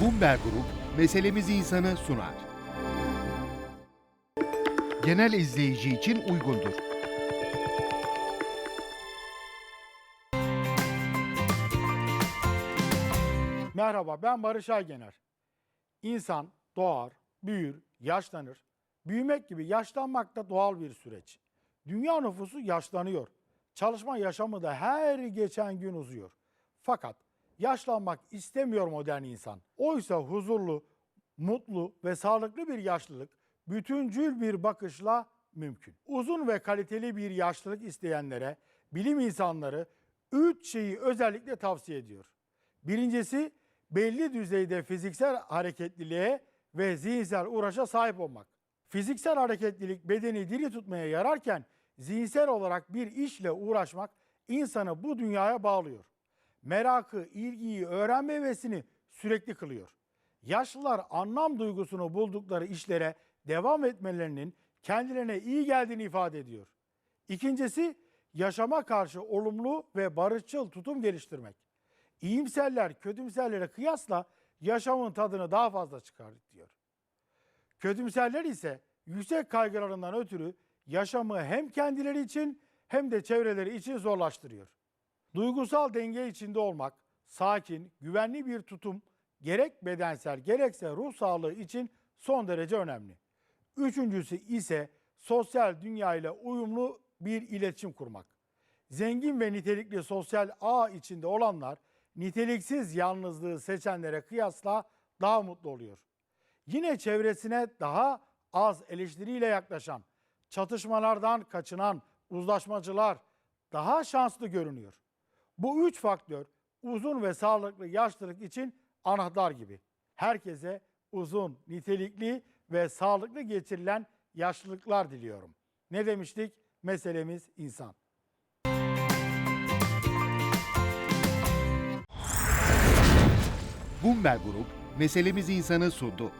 Bumber Grup meselemiz insanı sunar. Genel izleyici için uygundur. Merhaba ben Barış Aygener. İnsan doğar, büyür, yaşlanır. Büyümek gibi yaşlanmak da doğal bir süreç. Dünya nüfusu yaşlanıyor. Çalışma yaşamı da her geçen gün uzuyor. Fakat yaşlanmak istemiyor modern insan. Oysa huzurlu, mutlu ve sağlıklı bir yaşlılık bütüncül bir bakışla mümkün. Uzun ve kaliteli bir yaşlılık isteyenlere bilim insanları üç şeyi özellikle tavsiye ediyor. Birincisi belli düzeyde fiziksel hareketliliğe ve zihinsel uğraşa sahip olmak. Fiziksel hareketlilik bedeni diri tutmaya yararken zihinsel olarak bir işle uğraşmak insanı bu dünyaya bağlıyor. Merakı, ilgiyi, öğrenme hevesini sürekli kılıyor. Yaşlılar anlam duygusunu buldukları işlere devam etmelerinin kendilerine iyi geldiğini ifade ediyor. İkincisi yaşama karşı olumlu ve barışçıl tutum geliştirmek. İyimserler kötümserlere kıyasla yaşamın tadını daha fazla çıkar diyor. Kötümserler ise yüksek kaygılarından ötürü yaşamı hem kendileri için hem de çevreleri için zorlaştırıyor. Duygusal denge içinde olmak, sakin, güvenli bir tutum gerek bedensel gerekse ruh sağlığı için son derece önemli. Üçüncüsü ise sosyal dünya ile uyumlu bir iletişim kurmak. Zengin ve nitelikli sosyal ağ içinde olanlar niteliksiz yalnızlığı seçenlere kıyasla daha mutlu oluyor. Yine çevresine daha az eleştiriyle yaklaşan, çatışmalardan kaçınan uzlaşmacılar daha şanslı görünüyor. Bu üç faktör uzun ve sağlıklı yaşlılık için anahtar gibi. Herkese uzun, nitelikli ve sağlıklı geçirilen yaşlılıklar diliyorum. Ne demiştik? Meselemiz insan. Bumber Grup meselemiz insanı sundu.